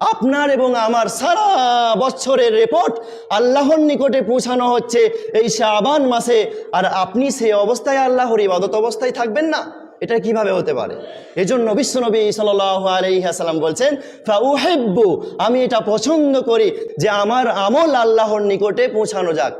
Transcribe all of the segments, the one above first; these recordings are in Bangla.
আপনার এবং আমার সারা বছরের রেপোর্ট আল্লাহর নিকটে পৌঁছানো হচ্ছে এই শাবান মাসে। আর আপনি সেই অবস্থায় আল্লাহর ইবাদত অবস্থায় থাকবেন না। এটা কীভাবে হতে পারে? এজন্য বিশ্বনবী সাল্লাহ আলহিহাসাল্লাম বলছেন, ফাউহেব্বু, আমি এটা পছন্দ করি যে আমার আমল আল্লাহর নিকটে পৌঁছানো যাক।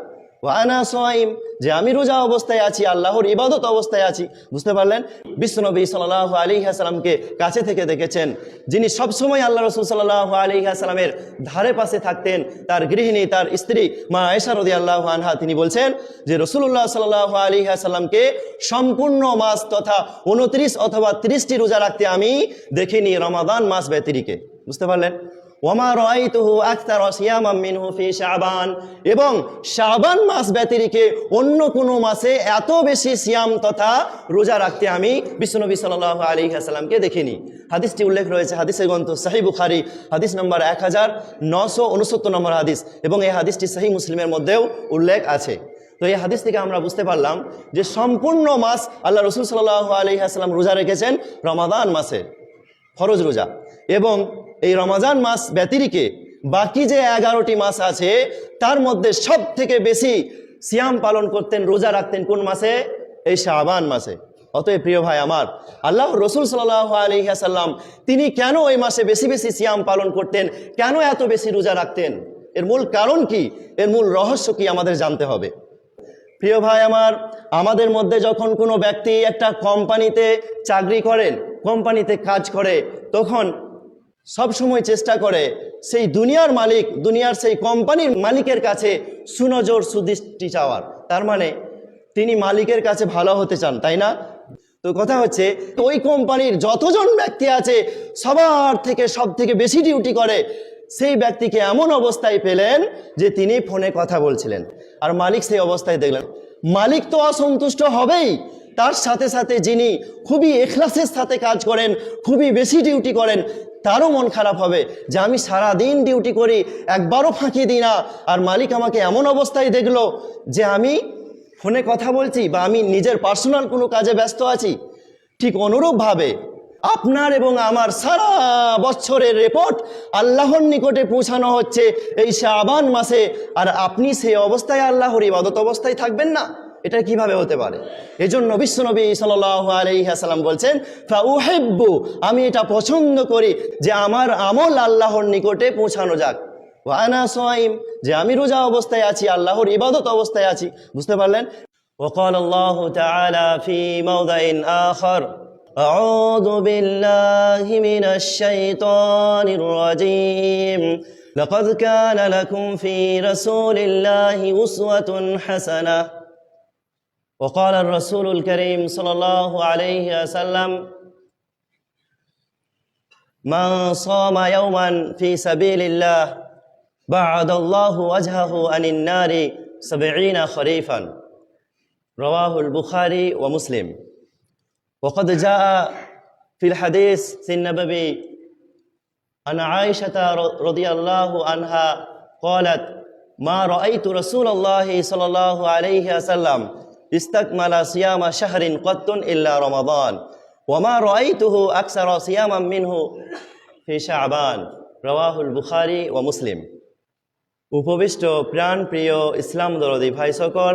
ওয়ানা সোয়াইম যে আমি রোজা অবস্থায় আছি, আল্লাহর ইবাদত অবস্থায় আছি। বুঝতে পারলেন? বিশ্বনবী সাল্লাহ আলী হাসালামকে কাছে থেকে দেখেছেন। যিনি সবসময় আল্লাহ রসুল সাল্লাহ আলী হাসালামের ধারে পাশে থাকতেন, তার গৃহিণী, তার স্ত্রী মা এশারদি আল্লাহ আনহা, তিনি বলছেন যে রসুল্লাহ সাল্লাহ আলী হাসাল্লামকে সম্পূর্ণ মাস তথা উনত্রিশ অথবা ত্রিশটি রোজা রাখতে আমি দেখিনি, রমাদান মাস ব্যতিরিকে। বুঝতে পারলেন? ওমা রাইতুহু আকতার সিয়ামাম মিনহু ফি শাবান। এবং শাবান মাস ব্যতিরিকে অন্য কোনো মাসে এত বেশি সিয়াম তথা রোজা রাখতে আমি বিশ্বনবী সাল্লাল্লাহু আলাইহি ওয়াসাল্লামকে দেখিনি। হাদিসটি উল্লেখ রয়েছে, হাদিসের গ্রন্থ সহিহ বুখারী, হাদিস নম্বর এক হাজার নশো উনসত্তর নম্বর হাদিস, এবং এই হাদিসটি সহি মুসলিমের মধ্যেও উল্লেখ আছে। তো এই হাদিস থেকে আমরা বুঝতে পারলাম যে সম্পূর্ণ মাস আল্লাহ রসুল সাল্লাহ আলহি আসসালাম রোজা রেখেছেন রমাদান মাসে, ফরজ রোজা। এবং এই রমাজান মাস ব্যতিরিকে বাকি যে এগারোটি মাস আছে, তার মধ্যে সব থেকে বেশি সিয়াম পালন করতেন, রোজা রাখতেন কোন মাসে? এই শাবান মাসে। অতএব প্রিয় ভাই আমার আল্লাহ রসুল সাল্লাহ আলহিহাসাল্লাম তিনি কেন ওই মাসে বেশি বেশি সিয়াম পালন করতেন? কেন এত বেশি রোজা রাখতেন? এর মূল কারণ কি? এর মূল রহস্য কি আমাদের জানতে হবে। প্রিয় ভাই আমার, আমাদের মধ্যে যখন কোনো ব্যক্তি একটা কোম্পানিতে চাকরি করেন, কোম্পানিতে কাজ করে, তখন সব সময় চেষ্টা করে সেই দুনিয়ার মালিক, দুনিয়ার সেই কোম্পানির মালিকের কাছে সুনজর, সুদৃষ্টি চাওয়ার। তার মানে তিনি মালিকের কাছে ভালো হতে চান, তাই না? তো কথা হচ্ছে, ওই কোম্পানির যতজন ব্যক্তি আছে, সবার থেকে সব থেকে বেশি ডিউটি করে সেই ব্যক্তিকে এমন অবস্থায় পেলেন যে তিনি ফোনে কথা বলছিলেন। আর মালিক সেই অবস্থায় দেখলেন। মালিক তো অসন্তুষ্ট হবেই। তার সাথে সাথে যিনি খুবই এখলাসের সাথে কাজ করেন, খুবই বেশি ডিউটি করেন তারও মন খারাপ হবে যে আমি সারা দিন ডিউটি করি, একবারও ফাঁকি দিই না। আর মালিক আমাকে এমন অবস্থায় দেখল যে আমি ফোনে কথা বলছি বা আমি নিজের পার্সোনাল কোনো কাজে ব্যস্ত আছি। ঠিক অনুরূপভাবে আপনার এবং আমার সারা বছরের রিপোর্ট আল্লাহর নিকটে পৌঁছানো হচ্ছে এই শাবান মাসে। আর আপনি সেই অবস্থায় আল্লাহর ইবাদত অবস্থায় থাকবেন না। এটা কিভাবে হতে পারে এজন্য বিশ্বনবী সাল্লাম বলছেন ফাউহেব্বু আমি এটা পছন্দ করি যে আমার আমল আল্লাহর নিকটে পৌঁছানো যাক ওয়ানা সোয়াইম যে আমি রোজা অবস্থায় আছি আল্লাহর ইবাদত অবস্থায় আছি বুঝতে পারলেন وقال الله تعالى في موضع آخر أعوذ بالله من الشيطان الرجيم لقد كان لكم في رسول الله أسوة حسنة وقال الرسول الكريم صلى الله عليه وسلم من صام يوما في سبيل الله بعد الله وجهه عن النار سبعين خريفا رواه البخاري ومسلم وقد جاء في الحديث النبوي عن عائشة رضي الله عنها قالت ما رأيت رسول الله صلى الله عليه وسلم ইস্তাকমালা সিয়ামা শাহরিন কত্তন ইল্লা রমাবান ওমা রয় আকসার সিয়ামা মিনহু ফিশা আবান রওয়াহুল ও মুসলিম। উপবিষ্ট প্রাণপ্রিয় ইসলাম দরদি ভাই সকল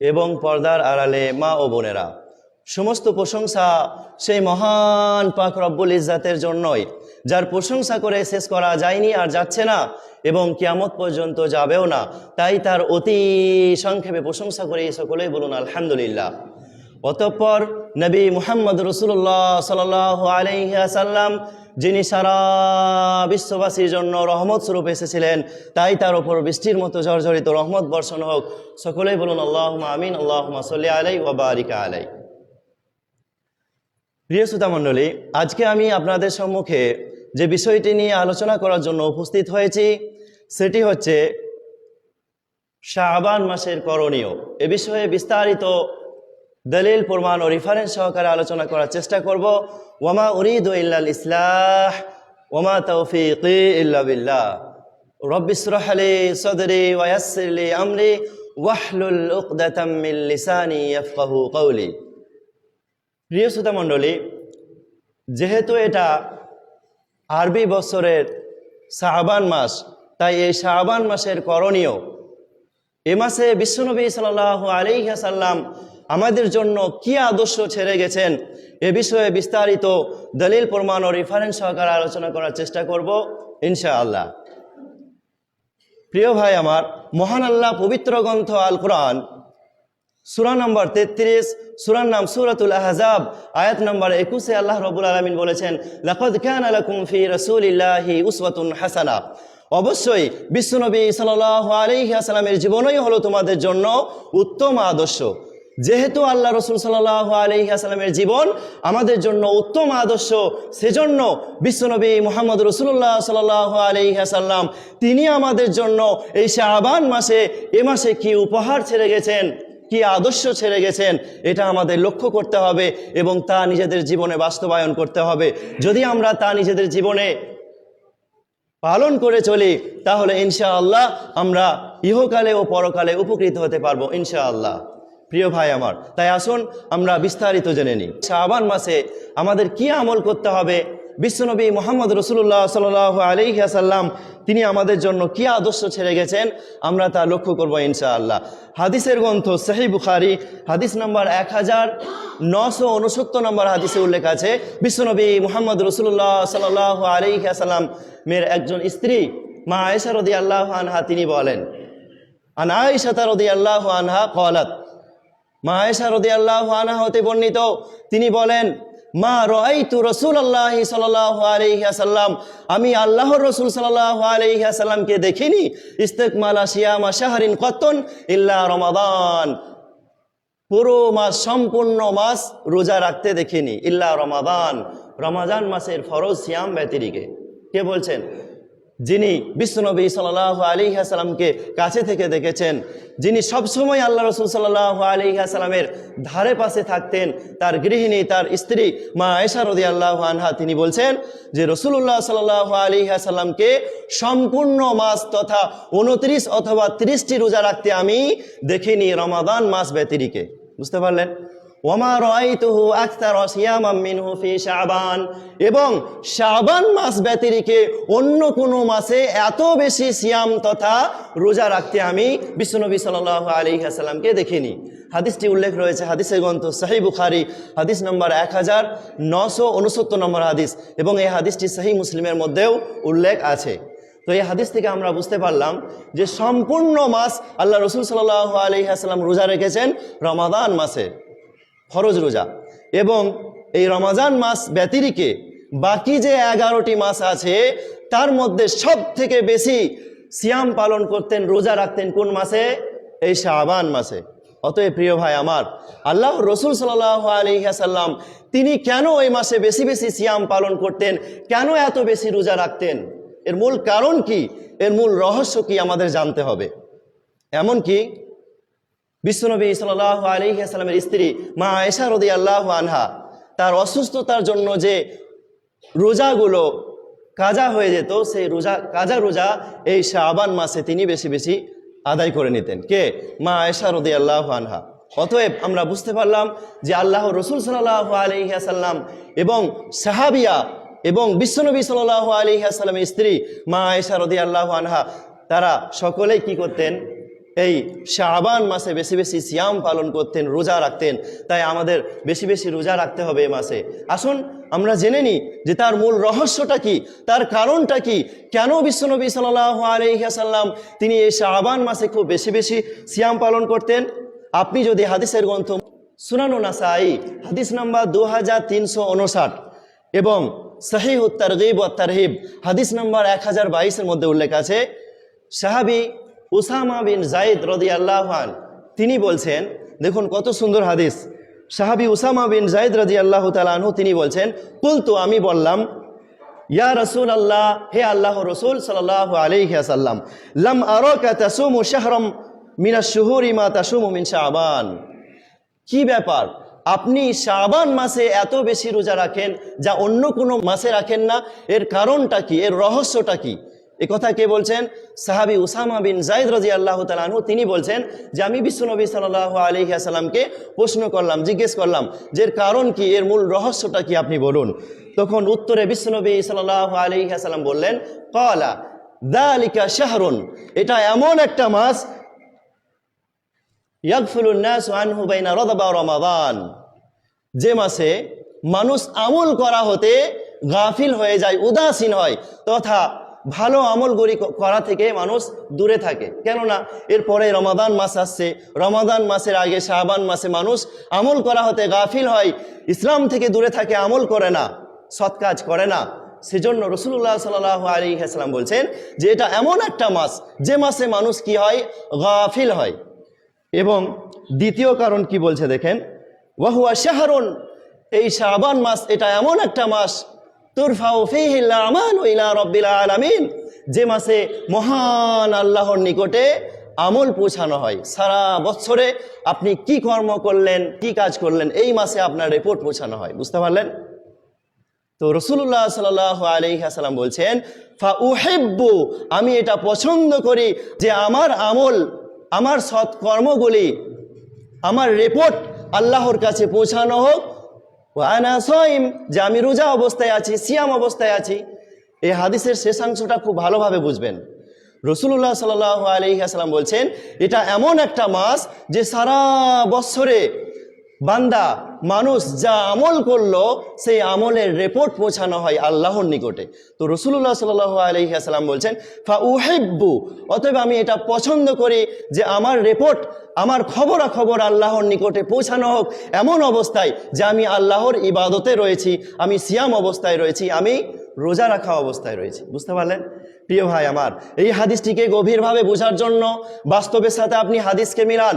এবং পর্দার আড়ালে মা ও বোনেরা, সমস্ত প্রশংসা সেই মহান পাক রব্বুল ইজাতের জন্যই। যার প্রশংসা করে শেষ করা যায়নি আর যাচ্ছে না এবং কিয়ামত পর্যন্ত যাবেও না। তাই তার অতি সংক্ষেপে প্রশংসা করে সকলেই বলুন, আলহামদুলিল্লাহ। অতঃপর নবী মুহাম্মদ রসুল্লাহ সাল আলহাসাল্লাম যিনি সারা বিশ্ববাসীর জন্য রহমত স্বরূপ এসেছিলেন, তাই তার ওপর বৃষ্টির মতো জর্জরিত রহমত বর্ষণ হোক। সকলেই বলুন আল্লাহ আমিন আল্লাহ সাল্লি আলাই ওবারিকা আলাই প্রিয় শ্রোতা মণ্ডলী, আজকে আমি আপনাদের সম্মুখে যে বিষয়টি নিয়ে আলোচনা করার জন্য উপস্থিত হয়েছি, সেটি হচ্ছে শাহবান মাসের করণীয়। এ বিষয়ে বিস্তারিত দলিল, প্রমাণ ও রিফারেন্স সহকারে আলোচনা করার চেষ্টা করব। ওয়ামা উরিদ ইল্লাল ইসলাহ ওমা তৌফিক ইল্লা বিল্লাহ। রব্বিসরাহ লি সদরি ওয়া ইয়াসসির লি আমরি, ওয়াহলুল উকদাতাম কওলি। প্রিয় শ্রোতা মণ্ডলী, যেহেতু এটা আরবি বছরের শাহবান মাস, তাই এই শাহবান মাসের করণীয়, এ মাসে বিশ্বনবী সাল আলিহাসাল্লাম আমাদের জন্য কি আদর্শ ছেড়ে গেছেন, এ বিষয়ে বিস্তারিত দলিল প্রমাণ ও রেফারেন্স সহকারে আলোচনা করার চেষ্টা করব, ইনশাআল্লাহ। প্রিয় ভাই আমার, মহান আল্লাহ পবিত্র গ্রন্থ আল কোরআন সুরা নম্বর তেত্রিশ, সুরার নাম সুরাতুল আহজাব, আয়াত নম্বর একুশে আল্লাহ রবুল আলমিন বলেছেন, লাকদ খান আলাকুম ফি রসুলিল্লাহি উসওয়াতুন হাসানা। অবশ্যই বিশ্বনবী সাল্লাহ আলাইহি আসসালামের জীবনই হলো তোমাদের জন্য উত্তম আদর্শ। যেহেতু আল্লাহ রসুল সাল্লাহ আলহি আসসালামের জীবন আমাদের জন্য উত্তম আদর্শ, সেজন্য বিশ্বনবী মোহাম্মদ রসুল্লাহ সাল্লাহ আলহি আসাল্লাম তিনি আমাদের জন্য এই শাহবান মাসে, এ মাসে কি উপহার ছেড়ে গেছেন? কি আদর্শ ছেড়ে গেছেন, এটা আমাদের লক্ষ্য করতে হবে এবং তা নিজেদের জীবনে বাস্তবায়ন করতে হবে। যদি আমরা তা নিজেদের জীবনে পালন করে চলি, তাহলে ইনশাআল্লাহ আমরা ইহকালে ও পরকালে উপকৃত হতে পারব, ইনশাআল্লাহ। প্রিয় ভাই আমার, তাই আসুন আমরা বিস্তারিত জেনে নিই। শাহবান মাসে আমাদের কি আমল করতে হবে? বিশ্বনবী মোহাম্মদ রসুল্লাহ সাল আলহি আসাল্লাম তিনি আমাদের জন্য কি আদর্শ ছেড়ে গেছেন? আমরা তা লক্ষ্য করব ইনশাআল্লাহ। হাদিসের গ্রন্থ সাহি বুখারি, হাদিস নম্বর এক হাজার নশো উনসত্তর নম্বর হাদিসে উল্লেখ আছে, বিশ্বনবী মোহাম্মদ রসুল্লাহ সাল আলহি আসাল্লাম মেয়ের একজন স্ত্রী, মা আয়েশা রদি আল্লাহ আনহা, তিনি বলেন, আন আয়েশা আল্লাহ আনহা কলাত মা আয়েশা রদি আল্লাহ আনহা হতে বর্ণিত, তিনি বলেন মা রাইতু রসুল আল্লাহ সাল্লাহ আলহিহাসাল্লাম আমি আল্লাহর রসুল সাল্লাহ আলহিহাসাল্লামকে দেখিনি। ইস্তেকমালা সিয়ামা শাহরিন কতন ইল্লা রমাদান। পুরো মাস সম্পূর্ণ মাস রোজা রাখতে দেখিনি। ইল্লা রমাদান। রমাজান মাসের ফরজ সিয়াম ব্যতিরিকে। কে বলছেন? যিনি বিশ্বনবী সাল্লাহ আলী কাছে থেকে দেখেছেন, যিনি সবসময় আল্লাহ রসুল সাল্লাহ আলী হাসালামের ধারে পাশে থাকতেন, তার গৃহিণী, তার স্ত্রী মা আয়েশা রদি আল্লাহ আনহা, তিনি বলছেন যে রসুল্লাহ সাল্লাহ আলী হাসালামকে সম্পূর্ণ মাস তথা উনত্রিশ অথবা ত্রিশটি রোজা রাখতে আমি দেখিনি রমাদান মাস ব্যতিরিকে। বুঝতে পারলেন? আখতার এবং শাবান মাস ব্যতিরিকে অন্য কোনো মাসে এত বেশি সিয়াম তথা রোজা রাখতে আমি বিশ্বনবী সাল্লাল্লাহু আলাইহি ওয়াসাল্লামকে দেখিনি। হাদিসটি উল্লেখ রয়েছে, হাদিসের গ্রন্থ সাহি বুখারি, হাদিস নম্বর এক হাজার নশো উনসত্তর নম্বর হাদিস এবং এই হাদিসটি সাহি মুসলিমের মধ্যেও উল্লেখ আছে। তো এই হাদিস থেকে আমরা বুঝতে পারলাম যে সম্পূর্ণ মাস আল্লাহ রসুল সাল্লাহ আলহিহাস্লাম রোজা রেখেছেন রমাদান মাসে। ফরজ রোজা। এবং এই রমাজান মাস ব্যতিরিকে বাকি যে এগারোটি মাস আছে, তার মধ্যে সব থেকে বেশি সিয়াম পালন করতেন, রোজা রাখতেন কোন মাসে? এই শাহবান মাসে। অতএব প্রিয় ভাই আমার আল্লাহ রসুল সাল্লাহ আলহিহাসাল্লাম তিনি কেন ওই মাসে বেশি বেশি সিয়াম পালন করতেন? কেন এত বেশি রোজা রাখতেন? এর মূল কারণ কি? এর মূল রহস্য কি আমাদের জানতে হবে। এমন কি বিশ্বনবী সাল্লাহ আলিহাস্লামের স্ত্রী মা আয়েশা রদি আল্লাহ আনহা, তার অসুস্থতার জন্য যে রোজাগুলো কাজা হয়ে যেত, সেই রোজা, কাজা রোজা এই শাবান মাসে তিনি বেশি বেশি আদায় করে নিতেন। কে? মা আয়েশা রদি আল্লাহ আনহা। অতএব আমরা বুঝতে পারলাম যে আল্লাহ রসুল সাল্লাহ আলহিহাসাল্লাম এবং সাহাবিয়া এবং বিশ্বনবী সাল্লাহ আলহিহাসাল্লামের স্ত্রী মা আয়েশা রদি আল্লাহ আনহা, তারা সকলেই কি করতেন? এই শাবান মাসে বেশি বেশি সিয়াম পালন করতেন, রোজা রাখতেন। তাই আমাদের বেশি বেশি রোজা রাখতে হবে এ মাসে। আসুন, আমরা জেনে নিই যে তার মূল রহস্যটা কি, তার কারণটা কি, কেন বিশ্বনবী সাল্লাহ আলহিহাসাল্লাম তিনি এই শাবান মাসে খুব বেশি বেশি সিয়াম পালন করতেন? আপনি যদি হাদিসের গ্রন্থ সুনানো নাসাই, হাদিস নাম্বার দু হাজার তিনশো উনষাট এবং সাহিহ তারগিব ও তারহিব হাদিস নাম্বার এক হাজার বাইশের মধ্যে উল্লেখ আছে, সাহাবি উসামা বিন জাইদ রদি আল্লাহান তিনি বলছেন, দেখুন কত সুন্দর হাদিস। সাহাবি উসামা বিন জাইদ রদি আল্লাহ তালাহু তিনি বলছেন, কুলতু, আমি বললাম, ইয়া রসুল আল্লাহ হে আল্লাহ রসুল সাল্লাহ আলিহাসাল্লাম লাম আরকা তাসুমু শাহরম মিনা শুহুরি মা তাসুমু মিন শাহবান কি ব্যাপার? আপনি শাবান মাসে এত বেশি রোজা রাখেন যা অন্য কোনো মাসে রাখেন না? এর কারণটা কি? এর রহস্যটা কি? এ কথা কে বলছেন? সাহাবি উসামা বিন জাইদ রাজি আল্লাহ তালানহু তিনি বলছেন যে, আমি বিশ্বনবী সাল্লাহ আসালামকে প্রশ্ন করলাম, জিজ্ঞেস করলাম যে কারণ কি? এর মূল রহস্যটা কি? আপনি বলুন। তখন উত্তরে বিশ্বনবী সাল্লাহ আলী আসালাম বললেন কলা দালিকা শাহরুন। এটা এমন একটা মাস রমাদান। যে মাসে মানুষ আমল করা হতে গাফিল হয়ে যায়, উদাসীন হয়, তথা ভালো আমলগুলি ক- করা থেকে মানুষ দূরে থাকে। কেননা এরপরে রমাদান মাস আসছে। রমাদান মাসের আগে শাহবান মাসে মানুষ আমল করা হতে গাফিল হয়। ইসলাম থেকে দূরে থাকে, আমল করে না, সৎ কাজ করে না। সেজন্য রসুল্লাহ সাল আলী হাসলাম বলছেন যে এটা এমন একটা মাস, যে মাসে মানুষ কি হয়? গাফিল হয়। এবং দ্বিতীয় কারণ কি বলছে দেখেন? ওয়াহুয়া শাহরুন, এই শাবান মাস এটা এমন একটা মাস যে মাসে মহান আল্লাহর নিকটে আমল পৌঁছানো হয়, সারা বছরে আপনি কি কর্ম করলেন, কি কাজ করলেন, এই মাসে আপনার রিপোর্ট পৌঁছানো হয়, বুঝতে পারলেন? তো রসুল্লাহ সাল আলহাসাল্লাম বলছেন, ফা আমি এটা পছন্দ করি যে আমার আমল, আমার সৎ কর্মগুলি, আমার রিপোর্ট আল্লাহর কাছে পৌঁছানো হোক ও সইম, যে আমি রোজা অবস্থায় আছি, সিয়াম অবস্থায় আছি, এই হাদিসের শেষাংশটা খুব ভালোভাবে বুঝবেন। রসুল্লাহ সাল আলহিহাসাল্লাম বলছেন, এটা এমন একটা মাস যে সারা বৎসরে বান্দা মানুষ যা আমল করল, সেই আমলের রিপোর্ট পৌঁছানো হয় আল্লাহর নিকটে। তো রসুল্লাহ সাল আলহিহাসাল্লাম বলছেন ফা উহেব্বু অতএব আমি এটা পছন্দ করি যে আমার রেপোর্ট আমার খবরাখবর আল্লাহর নিকটে পৌঁছানো হোক এমন অবস্থায় যে আমি আল্লাহর ইবাদতে রয়েছি, আমি সিয়াম অবস্থায় রয়েছি, আমি রোজা রাখা অবস্থায় রয়েছি। বুঝতে পারলেন? প্রিয় ভাই আমার, এই হাদিসটিকে গভীরভাবে বোঝার জন্য বাস্তবের সাথে আপনি হাদিসকে মিলান।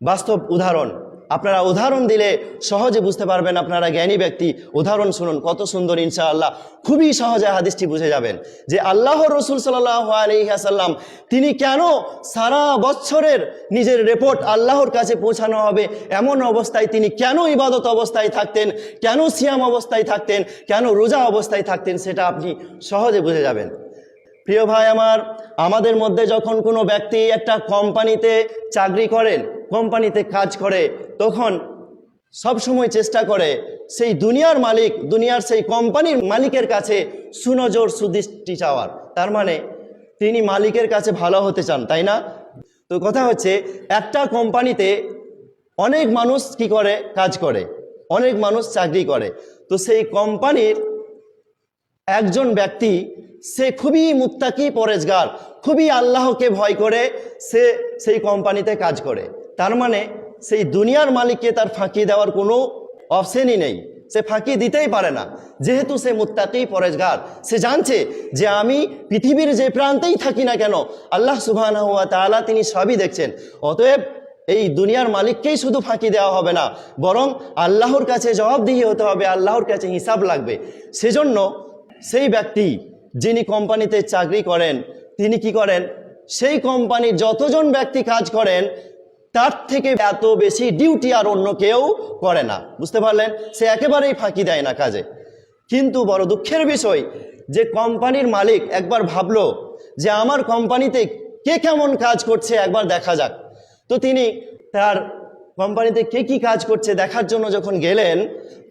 বাস্তব উদাহরণ আপনারা উদাহরণ দিলে সহজে বুঝতে পারবেন আপনারা জ্ঞানী ব্যক্তি। উদাহরণ শুনুন, কত সুন্দর ইনশাআল্লাহ। খুবই সহজে হাদিসটি বুঝে যাবেন যে আল্লাহ রসুল আলহিহাসাল্লাম তিনি কেন সারা বছরের নিজের রিপোর্ট আল্লাহর কাছে পৌঁছানো হবে? এমন অবস্থায় তিনি কেন ইবাদত অবস্থায় থাকতেন? কেন সিয়াম অবস্থায় থাকতেন? কেন রোজা অবস্থায় থাকতেন? সেটা আপনি সহজে বুঝে যাবেন। প্রিয় ভাই আমার, আমাদের মধ্যে যখন কোনো ব্যক্তি একটা কোম্পানিতে চাকরি করেন কোম্পানিতে কাজ করে, তখন সব সময় চেষ্টা করে সেই দুনিয়ার মালিক, দুনিয়ার সেই কোম্পানির মালিকের কাছে সুনজর, সুদৃষ্টি চাওয়ার। তার মানে তিনি মালিকের কাছে ভালো হতে চান, তাই না? তো কথা হচ্ছে, একটা কোম্পানিতে অনেক মানুষ কি করে? কাজ করে। অনেক মানুষ চাকরি করে। তো সেই কোম্পানির একজন ব্যক্তি সে খুবই মুত্তাকি পরেজগার, খুবই আল্লাহকে ভয় করে, সে সেই কোম্পানিতে কাজ করে। তার মানে সেই দুনিয়ার মালিককে তার ফাঁকি দেওয়ার কোনো অপশনই নেই। সে ফাঁকি দিতেই পারে না। যেহেতু সে মুত্তাকি পরেজগার, সে জানছে যে আমি পৃথিবীর যে প্রান্তেই থাকি না কেন, আল্লাহ সুবাহ তাআলা তিনি সবই দেখছেন। অতএব এই দুনিয়ার মালিককেই শুধু ফাঁকি দেওয়া হবে না, বরং আল্লাহর কাছে জবাবদিহি হতে হবে, আল্লাহর কাছে হিসাব লাগবে। সেজন্য সেই ব্যক্তি যিনি কোম্পানিতে চাকরি করেন, তিনি কি করেন? সেই কোম্পানির যতজন ব্যক্তি কাজ করেন, তার থেকে এত বেশি ডিউটি আর অন্য কেউ করে না। বুঝতে পারলেন? সে একেবারেই ফাঁকি দেয় না কাজে। কিন্তু বড় দুঃখের বিষয়, যে কোম্পানির মালিক একবার ভাবলো যে আমার কোম্পানিতে কে কেমন কাজ করছে, একবার দেখা যাক। তো তিনি তার কোম্পানিতে কে কি কাজ করছে দেখার জন্য যখন গেলেন,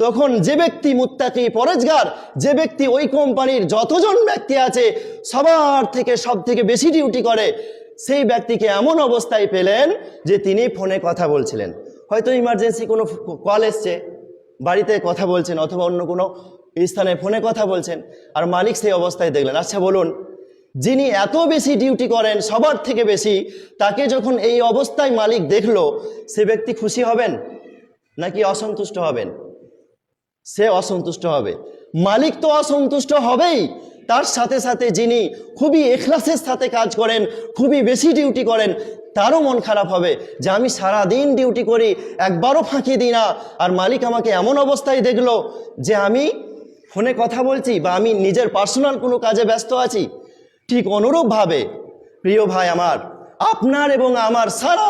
তখন যে ব্যক্তি মুত্তাকি পরেজগার, যে ব্যক্তি ওই কোম্পানির যতজন ব্যক্তি আছে, সবার থেকে সব থেকে বেশি ডিউটি করে, সেই ব্যক্তিকে এমন অবস্থায় পেলেন যে তিনি ফোনে কথা বলছিলেন। হয়তো ইমার্জেন্সি কোনো কল এসছে, বাড়িতে কথা বলছেন অথবা অন্য কোনো স্থানে ফোনে কথা বলছেন, আর মালিক সেই অবস্থায় দেখলেন। আচ্ছা বলুন যিনি এত বেশি ডিউটি করেন, সবার থেকে বেশি, তাকে যখন এই অবস্থায় মালিক দেখল, সে ব্যক্তি খুশি হবেন নাকি অসন্তুষ্ট হবেন? সে অসন্তুষ্ট হবে। মালিক তো অসন্তুষ্ট হবেই। তার সাথে সাথে যিনি খুবই এখলাসের সাথে কাজ করেন, খুবই বেশি ডিউটি করেন, তারও মন খারাপ হবে যে আমি সারা দিন ডিউটি করি, একবারও ফাঁকি দিই না। আর মালিক আমাকে এমন অবস্থায় দেখল যে আমি ফোনে কথা বলছি বা আমি নিজের পার্সোনাল কোনো কাজে ব্যস্ত আছি। ঠিক অনুরূপভাবে, প্রিয় ভাই আমার, আপনার এবং আমার সারা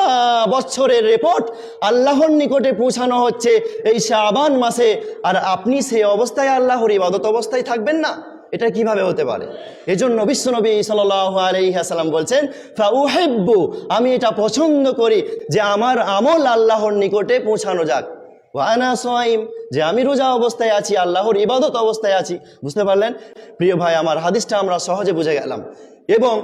বছরের রিপোর্ট আল্লাহর নিকটে পৌঁছানো হচ্ছে এই শাবান মাসে। আর আপনি সেই অবস্থায় আল্লাহর ইবাদত অবস্থায় থাকবেন না। এটা কীভাবে হতে পারে? এজন্য বিশ্বনবী সাল্লাহ আলহিহাসাল্লাম বলছেন আমি এটা পছন্দ করি যে আমার আমল আল্লাহর নিকটে পৌঁছানো যাক। ওয়ানা সোয়াইম যে আমি রোজা অবস্থায় আছি, আল্লাহর ইবাদত অবস্থায় আছি। বুঝতে পারলেন? প্রিয় ভাই, আমার হাদিসটা আমরা সহজে বুঝে গেলাম। এবং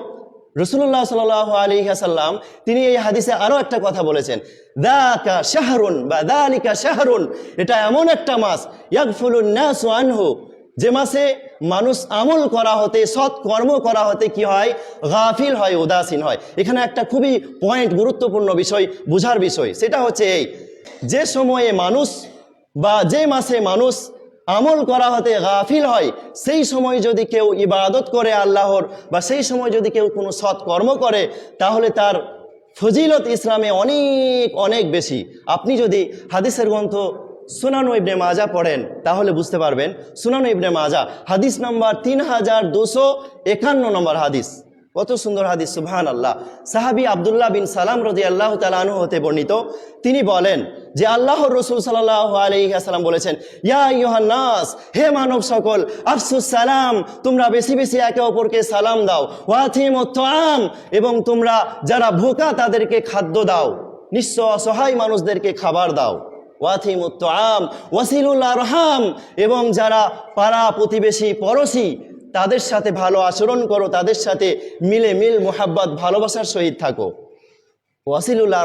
রসুল্লাহ সাল আলী সাল্লাম তিনি এই হাদিসে আরও একটা কথা বলেছেন। দাকা শাহরুন বা দালিকা শাহরুন এটা এমন একটা মাস ইয়াকফুলুন নাসু আনহু। যে মাসে মানুষ আমল করা হতে সৎ কর্ম করা হতে কি হয়? গাফিল হয়, উদাসীন হয়। এখানে একটা খুবই পয়েন্ট গুরুত্বপূর্ণ বিষয়, বোঝার বিষয়। সেটা হচ্ছে এই যে সময়ে মানুষ বা যে মাসে মানুষ আমল করা হতে গাফিল হয়, সেই সময় যদি কেউ ইবাদত করে আল্লাহর বা সেই সময় যদি কেউ কোনো সৎ কর্ম করে, তাহলে তার ফজিলত ইসলামে অনেক অনেক বেশি। আপনি যদি হাদিসের গ্রন্থ সুনানু ইবনে মাজা পড়েন, তাহলে বুঝতে পারবেন, সুনানু ইবনে মাজা, হাদিস নম্বর তিন হাজার দুশো একান্ন নম্বর হাদিস। কত সুন্দর হাদিস সুবহান আল্লাহ সাহাবি আবদুল্লাহ বিন সালাম রদি আল্লাহ তালানু হতে বর্ণিত। তিনি বলেন যে আল্লাহ রসুল সাল্লাহ আলহিহাসাল্লাম বলেছেন, ইয়া ইয়োহান্নাস হে মানব সকল আফসুস সালাম, তোমরা বেশি বেশি একে অপরকে সালাম দাও ওয়াথিম আম এবং তোমরা যারা ভোকা তাদেরকে খাদ্য দাও নিঃস্ব অসহায় মানুষদেরকে খাবার দাও। ওয়াথিম আম ওয়াসিলুল আরহাম, এবং যারা পাড়া প্রতিবেশী পড়োশি তাদের সাথে ভালো আচরণ করো, তাদের সাথে মিলে মিল, মোহাব্বত, ভালোবাসার সহিত থাকো। ওয়াসিলুল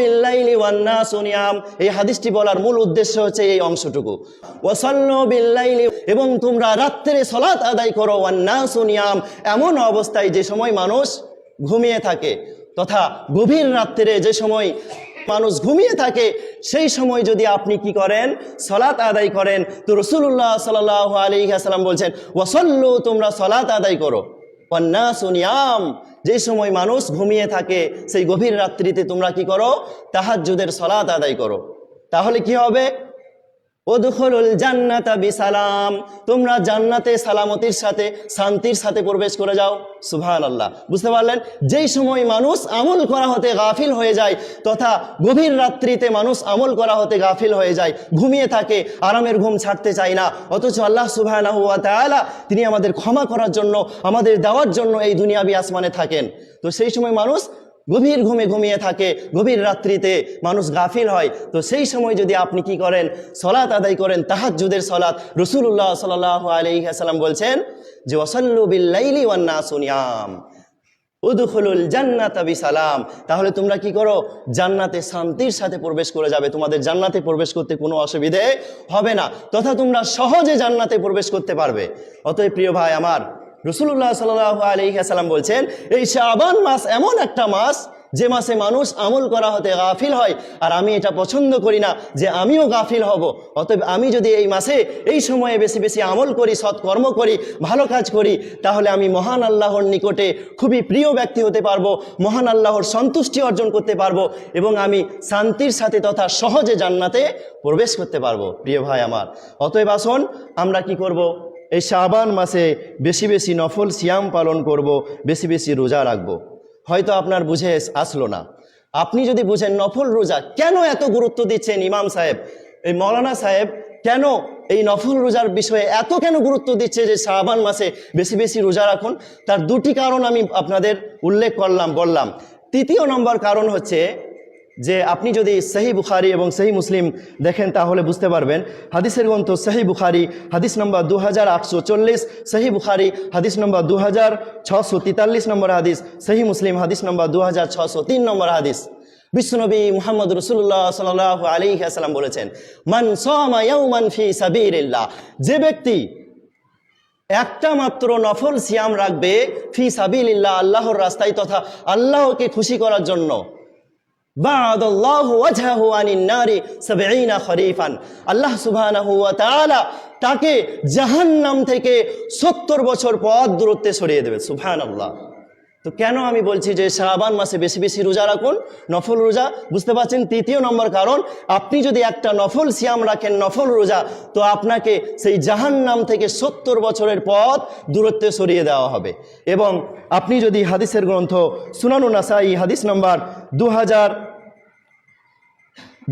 বিল্লাইলি এই হাদিসটি বলার মূল উদ্দেশ্য হচ্ছে এই অংশটুকু। বিল্লাইলি, এবং তোমরা রাত্রে আদায় করো এমন অবস্থায় যে সময় মানুষ ঘুমিয়ে থাকে, তথা গভীর রাত্রে যে সময় মানুষ ঘুমিয়ে থাকে, সেই সময় যদি আপনি কি করেন? সলাত আদায় করেন। তো রসুল্লাহ সাল আলী সাল্লাম বলছেন, ওয়াসল্লু, তোমরা সলাত আদায় করো। কন্যা সুনিয়াম যে সময় মানুষ ঘুমিয়ে থাকে, সেই গভীর রাত্রিতে তোমরা কি করো? তাহাজ্জুদের সলাত আদায় করো। তাহলে কি হবে? ওদুখলুল জান্নাতা বিসালাম। তোমরা জান্নাতে সালামতির সাথে, শান্তির সাথে প্রবেশ করে যাও। সুবহান আল্লাহ বুঝতে পারলেন? যেই সময় মানুষ আমল করা হতে গাফিল হয়ে যায়, তথা গভীর রাত্রিতে মানুষ আমল করা হতে গাফিল হয়ে যায়, ঘুমিয়ে থাকে, আরামের ঘুম ছাড়তে চায় না। অথচ আল্লাহ সুবাহ তিনি আমাদের ক্ষমা করার জন্য, আমাদের দেওয়ার জন্য এই দুনিয়াবি আসমানে থাকেন। তো সেই সময় মানুষ গভীর ঘুমে ঘুমিয়ে থাকে, গভীর রাত্রিতে মানুষ গাফিল হয়। তো সেই সময় যদি আপনি কি করেন? সলাৎ আদায় করেন, তাহাজ্জুদের সলাৎ রসুল্লাহ সাল্লাহ আলহিহাসাল্লাম বলছেন যে ওসল্লু বিল্লাইলি ওয়ান্না সুনিয়াম সালাম তাহলে তোমরা কি করো? জান্নাতে শান্তির সাথে প্রবেশ করে যাবে। তোমাদের জান্নাতে প্রবেশ করতে কোনো অসুবিধে হবে না। তথা তোমরা সহজে জান্নাতে প্রবেশ করতে পারবে। অতএব প্রিয় ভাই আমার রসুল্লাহ সাল্লাহ আলহিহাসাল্লাম বলছেন, এই শাবান মাস এমন একটা মাস যে মাসে মানুষ আমল করা হতে গাফিল হয়, আর আমি এটা পছন্দ করি না যে আমিও গাফিল হব। অতএব আমি যদি এই মাসে, এই সময়ে বেশি বেশি আমল করি, সৎকর্ম করি, ভালো কাজ করি, তাহলে আমি মহান আল্লাহর নিকটে খুবই প্রিয় ব্যক্তি হতে পারব, মহান আল্লাহর সন্তুষ্টি অর্জন করতে পারব, এবং আমি শান্তির সাথে তথা সহজে জান্নাতে প্রবেশ করতে পারব, প্রিয় ভাই আমার। অতএব আসুন, আমরা কি করব? এই শাবান মাসে বেশি বেশি নফল সিয়াম পালন করব, বেশি বেশি রোজা রাখব। হয়তো আপনার বুঝে আসলো না। আপনি যদি বুঝেন নফল রোজা কেন এত গুরুত্ব দিচ্ছেন ইমাম সাহেব? এই মৌলানা সাহেব কেন এই নফল রোজার বিষয়ে এত কেন গুরুত্ব দিচ্ছে যে শাহবান মাসে বেশি বেশি রোজা রাখুন? তার দুটি কারণ আমি আপনাদের উল্লেখ করলাম, বললাম। তৃতীয় নম্বর কারণ হচ্ছে যে আপনি যদি সহি বুখারি এবং সহি মুসলিম দেখেন, তাহলে বুঝতে পারবেন হাদিসের গ্রন্থ সহি বুখারি, হাদিস নম্বর দু হাজার আটশো চল্লিশ সহি বুখারি, হাদিস নম্বর দু হাজার ছশো তেতাল্লিশ নম্বর হাদিস সহি মুসলিম, হাদিস নম্বর দু হাজার ছশো তিন নম্বর হাদিস। বিশ্বনবী মুহাম্মদ রসুল্লাহ সাল আলী সাল্লাম বলেছেন, মান সমান ফি সাবিরিল্লাহ যে ব্যক্তি একটা মাত্র নফল সিয়াম রাখবে ফি সাবিল্লাহ আল্লাহর রাস্তায় তথা আল্লাহকে খুশি করার জন্য। আল্লাহ তাআলা তাকে জাহান্নাম থেকে সত্তর বছর পথ দূরত্বে সরিয়ে দেবে, সুবহানাল্লাহ। তো কেন আমি বলছি যে শাবান মাসে বেশি বেশি রোজা রাখুন? নফল রোজা, বুঝতে পারছেন? তৃতীয় নম্বর কারণ, আপনি যদি একটা নফল সিয়াম রাখেন, নফল রোজা, তো আপনাকে সেই জাহান্নাম থেকে সত্তর বছরের পথ দূরত্বে সরিয়ে দেওয়া হবে। এবং আপনি যদি হাদিসের গ্রন্থ সুনানু নাসাই, হাদিস নম্বর দু হাজার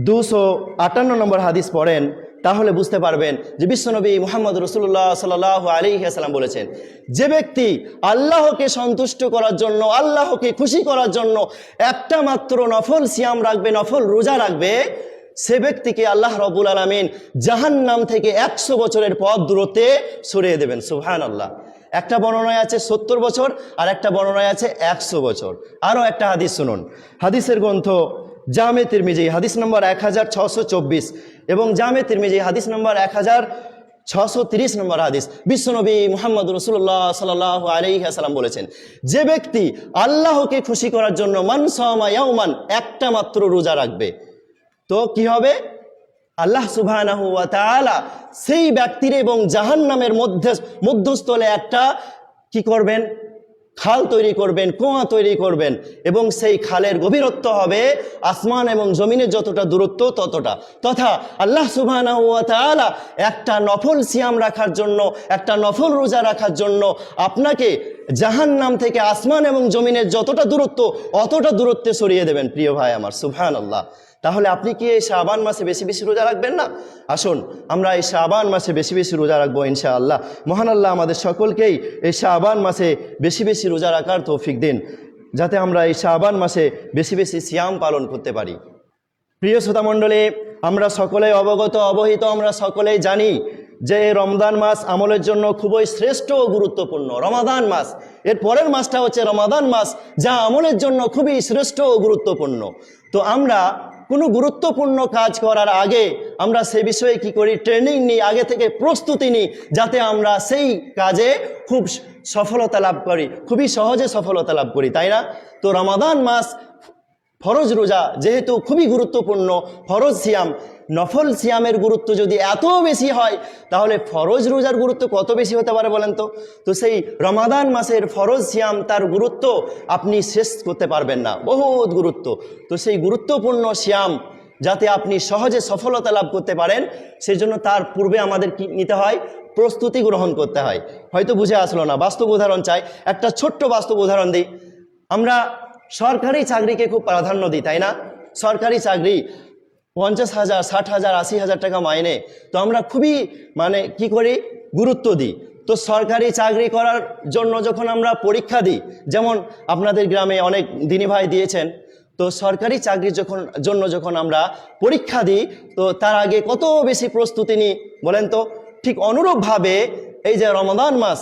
দুশো আটান্ন নম্বর হাদিস পড়েন, তাহলে বুঝতে পারবেন যে বিশ্বনবী মোহাম্মদ রসুল্লাহ সাল আলী সাল্লাম বলেছেন, যে ব্যক্তি আল্লাহকে সন্তুষ্ট করার জন্য, আল্লাহকে খুশি করার জন্য একটা মাত্র নফল সিয়াম রাখবে, নফল রোজা রাখবে, সে ব্যক্তিকে আল্লাহ রবুল আলমিন জাহান নাম থেকে একশো বছরের পথ দূরত্বে সরিয়ে দেবেন সুহান আল্লাহ একটা বর্ণনায় আছে সত্তর বছর, আর একটা বর্ণনায় আছে একশো বছর। আরও একটা হাদিস শুনুন। হাদিসের গ্রন্থ জামে তিরমিজি, হাদিস নম্বর এক হাজার ছশো চব্বিশ এবং জামে তিরমিজি, হাদিস নম্বর এক হাজার ছশো তিরিশ নম্বর হাদিস। বিশ্বনবী মুহাম্মদ রসুল্লাহ সাল আলহিহাসাল্লাম বলেছেন, যে ব্যক্তি আল্লাহকে খুশি করার জন্য মানসামা ইয়াউমান একটা মাত্র রোজা রাখবে। তো কি হবে? আল্লাহ সুবাহ সেই ব্যক্তির এবং জাহান্নামের মধ্যে মধ্যস্থলে একটা কি করবেন? খাল তৈরি করবেন, কুয়া তৈরি করবেন এবং সেই খালের গভীরত্ব হবে আসমান এবং জমিনের যতটা দূরত্ব ততটা। তথা আল্লাহ সুবাহ একটা নফল সিয়াম রাখার জন্য, একটা নফল রোজা রাখার জন্য আপনাকে জাহান নাম থেকে আসমান এবং জমিনের যতটা দূরত্ব, অতটা দূরত্বে সরিয়ে দেবেন, প্রিয় ভাই আমার সুবহান আল্লাহ তাহলে আপনি কি এই শাবান মাসে বেশি বেশি রোজা রাখবেন না? আসুন, আমরা এই শাবান মাসে বেশি বেশি রোজা রাখব ইনশাআল্লাহ। মহান আল্লাহ আমাদের সকলকেই এই শাবান মাসে বেশি বেশি রোজা রাখার তৌফিক দিন, যাতে আমরা এই শাবান মাসে বেশি বেশি সিয়াম পালন করতে পারি। প্রিয় শ্রোতামণ্ডলী আমরা সকলেই অবগত, অবহিত, আমরা সকলেই জানি যে এই রমদান মাস আমলের জন্য খুবই শ্রেষ্ঠ ও গুরুত্বপূর্ণ। রমাদান মাস, এর পরের মাসটা হচ্ছে রমাদান মাস, যা আমলের জন্য খুবই শ্রেষ্ঠ ও গুরুত্বপূর্ণ। তো আমরা কোনো গুরুত্বপূর্ণ কাজ করার আগে আমরা সে বিষয়ে কি করি? ট্রেনিং নিই, আগে থেকে প্রস্তুতি নিই, যাতে আমরা সেই কাজে খুব সফলতা লাভ করি। খুবই সহজে সফলতা লাভ করি, তাই না? তো রমাদান মাস ফরজ রোজা যেহেতু খুবই গুরুত্বপূর্ণ, ফরজ সিয়াম, নফল সিয়ামের গুরুত্ব যদি এত বেশি হয়, তাহলে ফরজ রোজার গুরুত্ব কত বেশি হতে পারে বলেন তো? তো সেই রমাদান মাসের ফরজ সিয়াম তার গুরুত্ব আপনি শেষ করতে পারবেন না, বহুত গুরুত্ব। তো সেই গুরুত্বপূর্ণ সিয়াম যাতে আপনি সহজে সফলতা লাভ করতে পারেন সেই জন্য তার পূর্বে আমাদের কি নিতে হয়? প্রস্তুতি গ্রহণ করতে হয়। হয়তো বুঝে আসলো না, বাস্তব উদাহরণ চাই। একটা ছোট্ট বাস্তব উদাহরণ দিই। আমরা সরকারি চাকরিকে খুব প্রাধান্য দিই, তাই না? সরকারি চাকরি পঞ্চাশ হাজার, ষাট হাজার, আশি হাজার টাকা মাইনে। তো আমরা খুবই মানে কি করি? গুরুত্ব দিই। তো সরকারি চাকরি করার জন্য যখন আমরা পরীক্ষা দিই, যেমন আপনাদের গ্রামে অনেক দিনী ভাই দিয়েছেন, তো সরকারি চাকরির যখন, জন্য যখন আমরা পরীক্ষা দিই, তো তার আগে কত বেশি প্রস্তুতি নিই বলেন তো? ঠিক অনুরূপভাবে এই যে রমদান মাস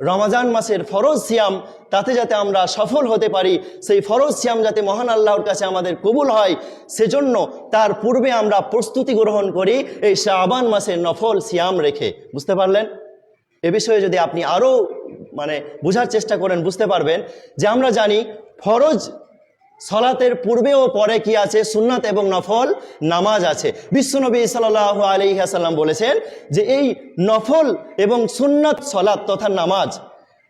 রমাজান মাসের ফরজ সিয়াম, তাতে যাতে আমরা সফল হতে পারি, সেই ফরজ সিয়াম যাতে মহান আল্লাহর কাছে আমাদের কবুল হয়, সেজন্য তার পূর্বে আমরা প্রস্তুতি গ্রহণ করি এই শ্রাবান মাসের নফল সিয়াম রেখে। বুঝতে পারলেন? এ বিষয়ে যদি আপনি আরও মানে বোঝার চেষ্টা করেন, বুঝতে পারবেন যে আমরা জানি ফরজ সলাতের পূর্বে ও পরে কি আছে? সুন্নাত এবং নফল নামাজ আছে। বিশ্বনবী সাল্লাহ আলিহাসাল্লাম বলেছেন যে এই নফল এবং সুন্নাত সলাত তথা নামাজ,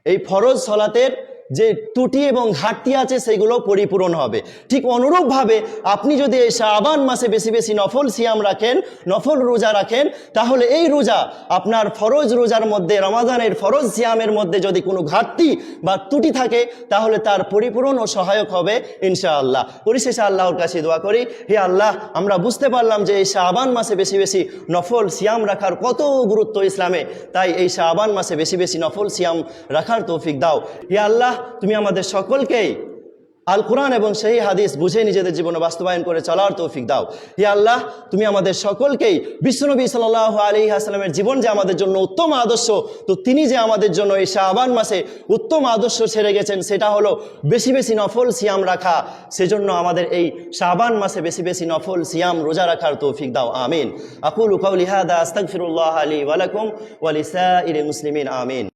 এই ফরজ সলাতের যে ত্রুটি এবং ঘাটতি আছে সেগুলো পরিপূরণ হবে। ঠিক অনুরূপভাবে আপনি যদি এই শাবান মাসে বেশি বেশি নফল সিয়াম রাখেন, নফল রোজা রাখেন, তাহলে এই রোজা আপনার ফরজ রোজার মধ্যে, রমাদানের ফরজ সিয়ামের মধ্যে যদি কোনো ঘাটতি বা ত্রুটি থাকে, তাহলে তার পরিপূরণ ও সহায়ক হবে ইনশাআল্লাহ। পরিশেষে আল্লাহর কাছে দোয়া করি, হে আল্লাহ, আমরা বুঝতে পারলাম যে এই শাবান মাসে বেশি বেশি নফল সিয়াম রাখার কত গুরুত্ব ইসলামে। তাই এই শাবান মাসে বেশি বেশি নফল সিয়াম রাখার তৌফিক দাও। হে আল্লাহ তুমি আমাদের সকলকেই আল কোরআন এবং সেই হাদিস বুঝে নিজেদের জীবনে বাস্তবায়ন করে চলার তৌফিক দাও। হে আল্লাহ, তুমি আমাদের সকলকেই বিশ্বনবী সাল্লাহ আলী আসলামের জীবন যে আমাদের জন্য উত্তম আদর্শ, তো তিনি যে আমাদের জন্য এই শাহবান মাসে উত্তম আদর্শ ছেড়ে গেছেন, সেটা হলো বেশি বেশি নফল সিয়াম রাখা। সেজন্য আমাদের এই শাহবান মাসে বেশি বেশি নফল সিয়াম রোজা রাখার তৌফিক দাও। আমিন। আকুল উকাউলিহাদা আস্তাগফিরুল্লাহ আলী ওয়ালাকুম ওয়ালিসা ইরে মুসলিমিন। আমিন।